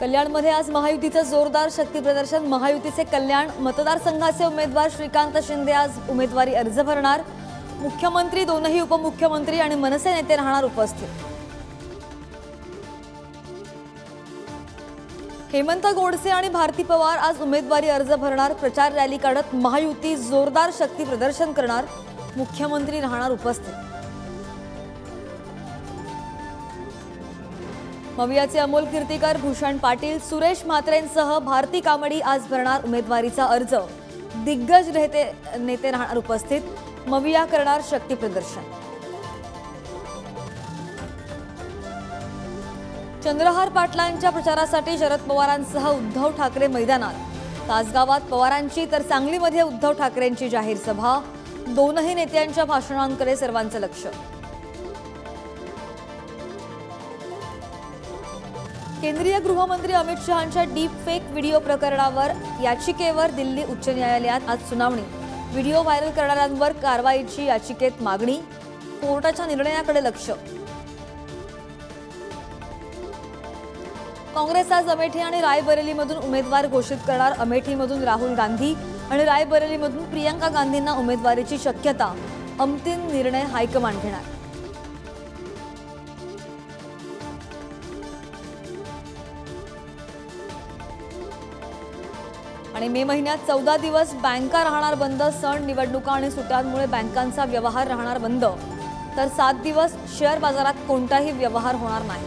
कल्याणमध्ये आज महायुतीचं जोरदार शक्ती प्रदर्शन. महायुतीचे कल्याण मतदारसंघाचे उमेदवार श्रीकांत शिंदे आज उमेदवारी अर्ज भरणार. मुख्यमंत्री दोनही उपमुख्यमंत्री आणि मनसे नेते राहणार उपस्थित. हेमंत गोडसे आणि भारती पवार आज उमेदवारी अर्ज भरणार. प्रचार रॅली काढत महायुती जोरदार शक्ती प्रदर्शन करणार. मुख्यमंत्री राहणार उपस्थित. मवियाचे अमोल कीर्तीकर भूषण पाटील सुरेश म्हात्रेंसह भारती कामडी आज भरणार उमेदवारीचा अर्ज. दिग्गज नेते नेते राहणार उपस्थित. मविया करणार शक्ती प्रदर्शन. चंद्रहार पाटलांच्या प्रचारासाठी शरद पवारांसह उद्धव ठाकरे मैदानात. तासगावात पवारांची तर सांगलीमध्ये उद्धव ठाकरेंची जाहीर सभा. दोनही नेत्यांच्या भाषणांकडे सर्वांचं लक्ष. केंद्रीय गृहमंत्री अमित शहांच्या डीप फेक व्हिडिओ प्रकरणावर याचिकेवर दिल्ली उच्च न्यायालयात आज सुनावणी. व्हिडिओ व्हायरल करणाऱ्यांवर कारवाईची याचिकेत मागणी. कोर्टाच्या निर्णयाकडे लक्ष. काँग्रेस आज अमेठी आणि रायबरेलीमधून उमेदवार घोषित करणार अमेठीमधून राहुल गांधी आणि रायबरेलीमधून प्रियंका गांधींना उमेदवारीची शक्यता. अंतिम निर्णय हायकमांड घेणार. आणि मे महिन्यात चौदा दिवस बँका राहणार बंद सण निवडणुका आणि सुट्यांमुळे बँकांचा व्यवहार राहणार बंद. तर सात दिवस शेअर बाजारात कोणताही व्यवहार होणार नाही.